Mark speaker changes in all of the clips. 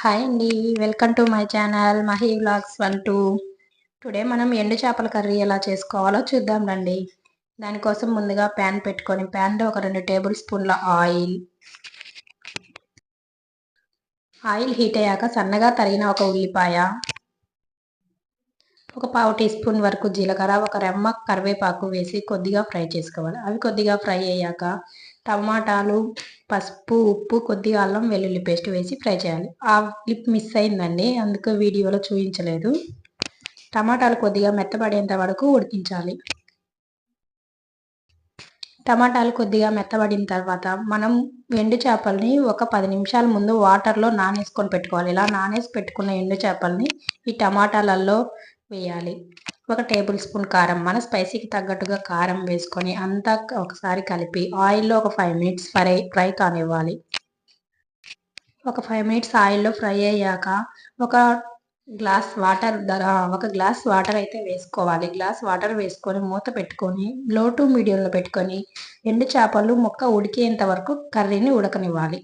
Speaker 1: Hi అండి welcome to my channel Mahi vlogs one two today మనం ఎండు చేపల కర్రీ ఎలా చేసుకోవాలో చూద్దాం రండి. దానికోసం ముందుగా ప్యాన్ పెట్టుకొని ప్యాన్లో ఒక రెండు టేబుల్ స్పూన్ల ఆయిల్. ఆయిల్ హీట్ అయ్యాక సన్నగా తరిగిన ఒక ఉల్లిపాయ ఒక పావు టీ స్పూన్ వరకు జీలకర్ర ఒక రెమ్మ కరివేపాకు వేసి కొద్దిగా ఫ్రై చేసుకోవాలి. అవి కొద్దిగా ఫ్రై అయ్యాక టమాటాలు పసుపు ఉప్పు కొద్దిగా అల్లం వెల్లుల్లి పేస్ట్ వేసి ఫ్రై చేయాలి. ఆ క్లిప్ మిస్ అయిందండి అందుకు వీడియోలో చూపించలేదు. టమాటాలు కొద్దిగా మెత్తబడేంత వరకు ఉడికించాలి. టమాటాలు కొద్దిగా మెత్తబడిన తర్వాత మనం ఎండు చేపల్ని ఒక పది నిమిషాల ముందు వాటర్లో నానేసుకొని పెట్టుకోవాలి. ఇలా నానేసి పెట్టుకున్న ఎండు చేపల్ని ఈ టమాటాలలో వేయాలి. ఒక టేబుల్ స్పూన్ కారం మన స్పైసీకి తగ్గట్టుగా కారం వేసుకొని అంతా ఒకసారి కలిపి ఆయిల్లో ఒక ఫైవ్ మినిట్స్ ఫ్రై ఫ్రై కానివ్వాలి. ఒక ఫైవ్ మినిట్స్ ఆయిల్లో ఫ్రై అయ్యాక ఒక గ్లాస్ వాటర్ ధర ఒక గ్లాస్ వాటర్ అయితే వేసుకోవాలి. గ్లాస్ వాటర్ వేసుకొని మూత పెట్టుకొని లో టు మీడియంలో పెట్టుకొని ఎండు చేపలు ముక్క ఉడికేంత వరకు కర్రీని ఉడకనివ్వాలి.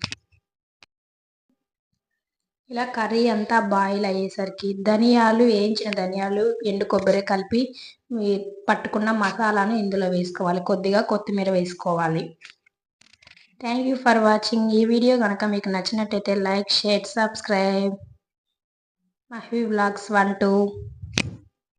Speaker 1: ఇలా కర్రీ అంతా బాయిల్ అయ్యేసరికి ధనియాలు వేయించిన ధనియాలు ఎండు కొబ్బరి కలిపి పట్టుకున్న మసాలాను ఇందులో వేసుకోవాలి. కొద్దిగా కొత్తిమీర వేసుకోవాలి. థ్యాంక్ యూ ఫర్ వాచింగ్ ఈ వీడియో కనుక మీకు నచ్చినట్టయితే like share subscribe. Mahi blogs one two.